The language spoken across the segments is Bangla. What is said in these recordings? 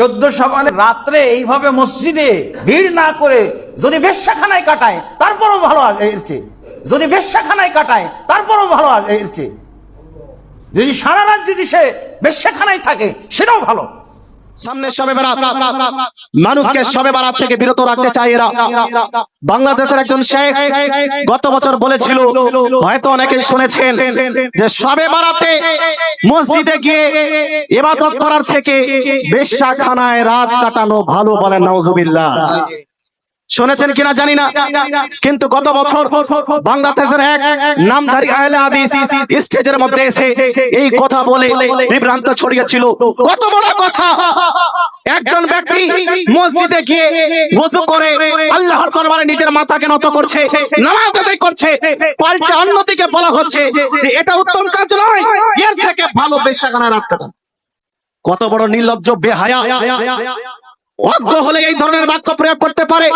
চোদ্দ সবালে রাত্রে এইভাবে মসজিদে ভিড় না করে যদি বেশ্যাখানায় কাটায়, তারপরও ভালো আছে। যদি বেশ্যাখানায় কাটায়, তারপরও ভালো আছে। যদি সারা রাত যদি সে বেশ্যাখানায় থাকে, সেটাও ভালো বাংলাদেশের একজন শেখ গত বছর বলেছিল, হয়তো শুনেছেন সবে গিয়ে ইবাদত করার থেকে বেশ্যাখানায় রাত কাটানো ভালো বলেন নাউজুবিল্লাহ। শুনেছেন কিনা জানি না। কিন্তু গত বছর বাংলাদেশের এক নামধারী আহলে হাদিস স্টেজের মধ্যে এসে এই কথা বলে বিভ্রান্ত ছড়িয়েছিল কত বড় কথা। একজন ব্যক্তি মসজিদে গিয়ে ওযু করে আল্লাহর দরবারে নিজের মাথাকে নত করছে, নামাজ আদায় করছে, পাল্টে অন্যদিকে বলা হচ্ছে যে এটা উত্তম কাজ নয়, এর থেকে ভালো বেশাখানা রাখতে কত বড় নির্লজ্জ, বেহায়া। অজ্ঞ হলে এই ধরনের বাক্য প্রয়োগ করতে পারে।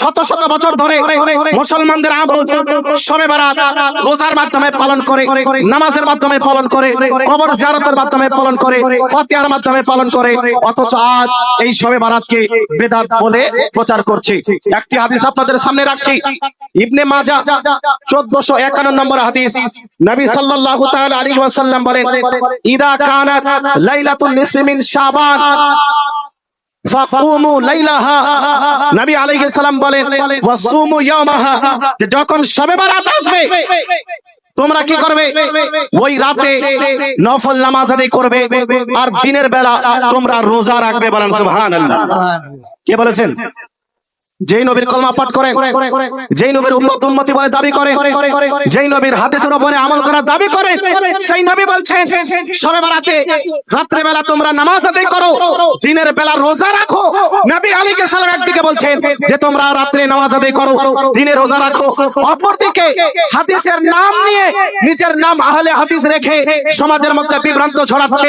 শত শত বছর ধরে মুসলমানদের রোজার মাধ্যমে পালন করে, নামাজের মাধ্যমে পালন করে, কবর মাধ্যমে পালন করে মাধ্যমে পালন করে, অথচ আজ এই সবে বারাতকে বেদাত বলে প্রচার করছে। একটি হাদিস আপনাদের সামনে রাখছি। ইবনে মাজা 1451 নম্বর হাদিস। নবী সাল্লাল্লাহু তাআলা আলাইহি ওয়াসাল্লাম বলেন, ইদা কানাত লাইলাতুন নিসফি শাবান। ফাকুমু লাইলাহা। নবী আলাইহিস সালাম বলেন, ওয়াসুমু ইয়ামাহা যে যখন শবে বারাত আসবে, তোমরা কি করবে? ওই রাতে নফল নামাজ আদায় করবে আর দিনের বেলা তোমরা রোজা রাখবে বলেন, সুবহানাল্লাহ। কে বলেছেন? যেই নবীর কলমা পাঠ করেন, যেই নবীর উম্মত উম্মতি বলে দাবি করে, যেই নবীর হাদিসের উপরে আমল করার দাবি করে, সেই নবী বলছেন, সবে বেলাতে রাত্রে বেলা তোমরা নামাজ আদায় করো, দিনের বেলা রোজা রাখো। নবী আলাইহিস সালাম একদিকে বলছেন যে, তোমরা রাত্রে নামাজ আদায় করো, দিনে রোজা রাখো। অপরদিকে হাদিসের নাম নিয়ে নিজের নাম আহলে হাদিস রেখে সমাজের মধ্যে বিভ্রান্ত ছড়াচ্ছে,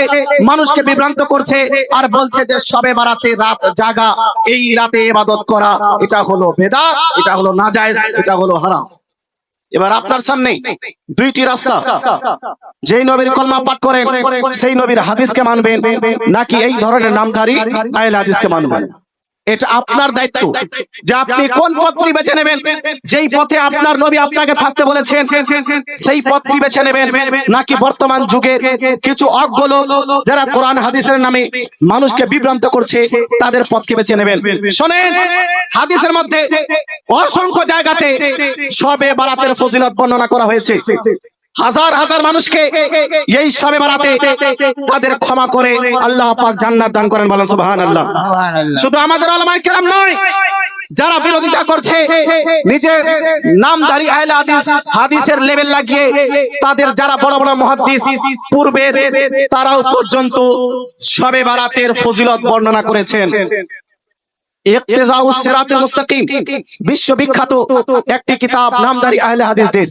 মানুষকে বিভ্রান্ত করছে আর বলছে যে, সবে বারাতে রাত জাগা, এই রাতে ইবাদত করা। এটা হলো বেদা এটা হলো নাজায়েজ এটা হলো হারাম। এবার আপনার সামনে দুইটি রাস্তা। যেই নবীর কলমা পাঠ করেন সেই নবীর হাদিসকে মানবেন নাকি এই ধরনের নামধারী আইল হাদিসকে মানবেন? এটা আপনার দায়িত্ব যে আপনি কোন পথটি বেছে নেবেন? যেই পথে আপনার নবী আপনাকে থাকতে বলেছেন সেই পথটি বেছে নেবেন। নাকি বর্তমান যুগে কিছু অজ্ঞ লোক যারা কোরআন হাদিসের নামে মানুষকে বিভ্রান্ত করছে তাদের পথকে বেছে নেবেন। শোনেন হাদিসের মধ্যে অসংখ্য জায়গাতে সবে বারাতের ফজিলত বর্ণনা করা হয়েছে। হাজার হাজার মানুষকে এই সবে বারাতে তাদের ক্ষমা করে আল্লাহ পাক জান্নাত দান করেন বলেন সুবহানাল্লাহ। শুধু আমাদের আলমাই কেরাম নয় যারা বিরোধিতা করছে নিজের নামধারী আহলে হাদিস হাদিসের লেভেল লাগিয়ে তাদের যারা বড় বড় মুহাদ্দিস পূর্বের তারাও পর্যন্ত সবে বারাতের ফজিলত বর্ণনা করেছেন। ইকতিজাউস সিরাতুল মুস্তাকিম। বিশ্ববিখ্যাত একটি কিতাব নামধারী আহলে হাদিসদের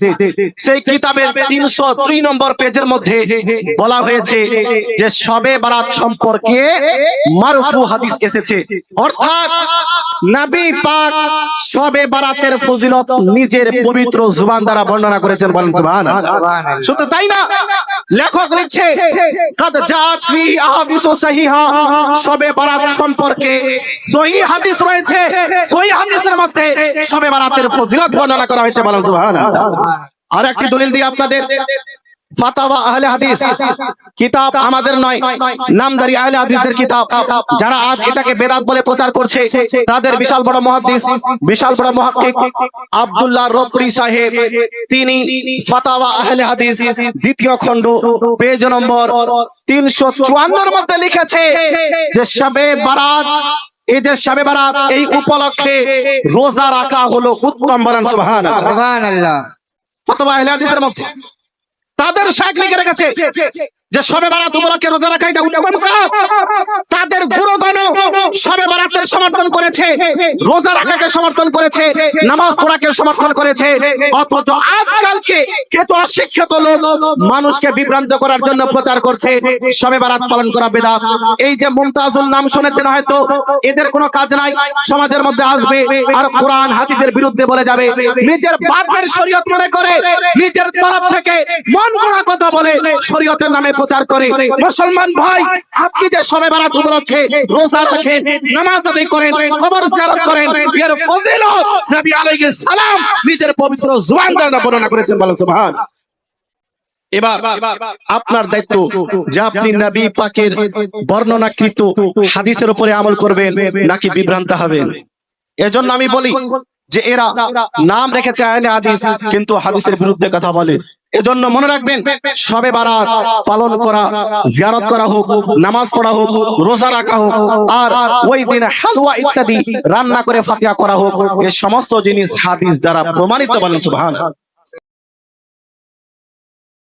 সেই কিতাবের 302 নম্বর পেজের মধ্যে বলা হয়েছে যে শবে বারাত সম্পর্কে মারফু হাদিস এসেছে। অর্থাৎ নবী পাক শবে বারাতের ফজিলত নিজের পবিত্র জুবান দ্বারা বর্ণনা করেছেন বলেন সুবহানাল্লাহ। শুধু তাই না? লেখক লিখছে কাদ জাত ফি আহাদিসু সহিহা। সবে বারাত সম্পর্কে সহি হাদিস রয়েছে। সহিহ হাদিসের মধ্যে শবে বারাতের ফজিলত বর্ণনা করা হয়েছে বলেন সুবহানাল্লাহ। আর একটি দলিল দিই আপনাদের ফাতাওয়া আহলে হাদিস। কিতাব আমাদের নয়। নামদারি আহলে হাদিসের কিতাব। যারা আজ এটাকে বেদাত বলে প্রচার করছে তাদের বিশাল বড় মুহাদ্দিস বিশাল বড় মুহাক্কিক আব্দুল্লাহ রবরি সাহেব। তিনি ফাতাওয়া আহলে হাদিস দ্বিতীয় খণ্ড পেজ নম্বর 354 এর মধ্যে লিখেছে যে শবে বারাত এই যে শবে বারাত এই উপলক্ষে রোজা রাখা হলো উত্তম বলেন সুবহানাল্লাহ। সুবহানাল্লাহ। ফতোয়া আহলে হাদিসের মধ্যে। তাদের শাখ লিখে রেখেছে যে সবে বারাত উপলক্ষে রোজা রাখা এটা উত্তম তাদের গুরুগণ সবে বারাতের সমর্থন করেছে রোজা রাখাকে সমর্থন করেছে, নামাজ পড়াকে সমর্থন করেছে, অথচ আজকালকে কিছু অশিক্ষিত লোক, মানুষকে বিভ্রান্ত করার জন্য প্রচার করছে, সবে বারাত পালন করা বেদাত। এই যে মুমতাজুল নাম শুনেছেন হয়তো, এদের কোনো কাজ নাই, সমাজের মধ্যে আসবে, আর কোরআন হাদিসের বিরুদ্ধে বলে যাবে। নিজের বাপের শরীয়ত মনে করে, নিজের তরফ থেকে মন গড়া কথা বলে শরীয়তের নামে প্রচার করে। মুসলমান ভাই, আপনি যে সবে বারাত উপলক্ষে রোজা রাখেন নামাজ আদায় করেন জিয়ারত করেন এর ফজিলত। নবী আলাইহিস সালাম নিজের পবিত্র দ্বারা বর্ণনা করেছেন, বলেন সুবহান। এবার আপনার দায়িত্ব যে আপনি নবী পাকের বর্ণনাকৃত হাদিসের উপরে আমল করবেন নাকি বিভ্রান্ত হবেন। এজন্য আমি বলি যে এরা নাম রেখেছে আহলে হাদিস, কিন্তু হাদিসের বিরুদ্ধে কথা বলে। এজন্য মনে রাখবেন, সবে বারাত পালন করা, জিয়ারত করা হোক, নামাজ পড়া হোক, রোজা রাখা হোক, আর ওই দিন হালুয়া ইত্যাদি রান্না করে ফাতিয়া করা হোক এই সমস্ত জিনিস হাদিস দ্বারা প্রমাণিত বলেন সুবহান